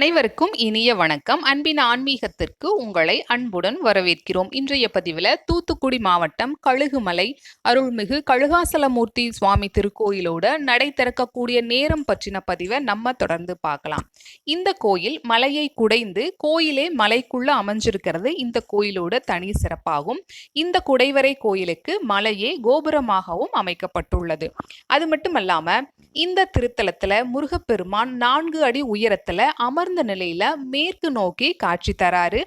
அனைவருக்கும் இனிய வணக்கம். அன்பின் ஆன்மீகத்திற்கு உங்களை அன்புடன் வரவேற்கிறோம். இன்றைய பதிவில் தூத்துக்குடி மாவட்டம் கழுகுமலை அருள்மிகு கழுகாசலமூர்த்தி சுவாமி திருக்கோயிலோட நடை திறக்கக்கூடிய நேரம் பற்றின பதிவை நம்ம தொடர்ந்து பார்க்கலாம். இந்த கோயில் மலையை குடைந்து கோயிலே மலைக்குள்ள அமைஞ்சிருக்கிறது. இந்த கோயிலோட தனி சிறப்பாகும். இந்த குடைவரை கோயிலுக்கு மலையே கோபுரமாகவும் அமைக்கப்பட்டுள்ளது. அது மட்டுமல்லாமல் இந்த திருத்தலத்துல முருகப்பெருமான் நான்கு அடி உயரத்துல அமர்ந்த நிலையில மேற்கு நோக்கி காட்சி தராரு.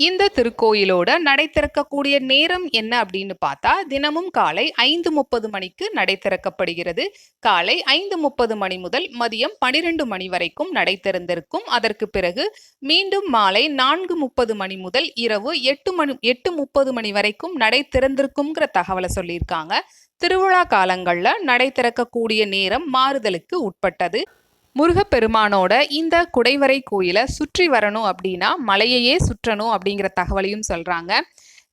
இந்த திருக்கோயிலோட நடை திறக்கக்கூடிய நேரம் என்ன அப்படின்னு பார்த்தா தினமும் காலை ஐந்து முப்பது மணிக்கு நடை திறக்கப்படுகிறது காலை ஐந்து முப்பது மணி முதல் மதியம் பனிரெண்டு மணி வரைக்கும் நடை திறந்திருக்கும் அதற்கு பிறகு மீண்டும் மாலை நான்கு முப்பது மணி முதல் இரவு எட்டு மணி எட்டு முப்பது மணி வரைக்கும் நடை திறந்திருக்குங்கிற தகவலை சொல்லியிருக்காங்க. திருவிழா காலங்களில் நடை திறக்கக்கூடிய நேரம் மாறுதலுக்கு உட்பட்டது. முருகப்பெருமானோட இந்த குடைவரை கோயிலை சுற்றி வரணும் அப்படின்னா மலையையே சுற்றணும் அப்படிங்கிற தகவலையும் சொல்றாங்க.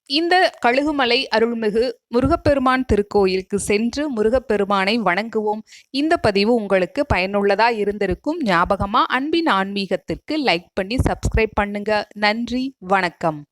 இந்த கழுகுமலை அருள்மிகு முருகப்பெருமான் திருக்கோயிலுக்கு சென்று முருகப்பெருமானை வணங்குவோம். இந்த பதிவு உங்களுக்கு பயனுள்ளதா இருந்திருக்கும். ஞாபகமா அன்பின் ஆன்மீகத்திற்கு லைக் பண்ணி சப்ஸ்கிரைப் பண்ணுங்க. நன்றி வணக்கம்.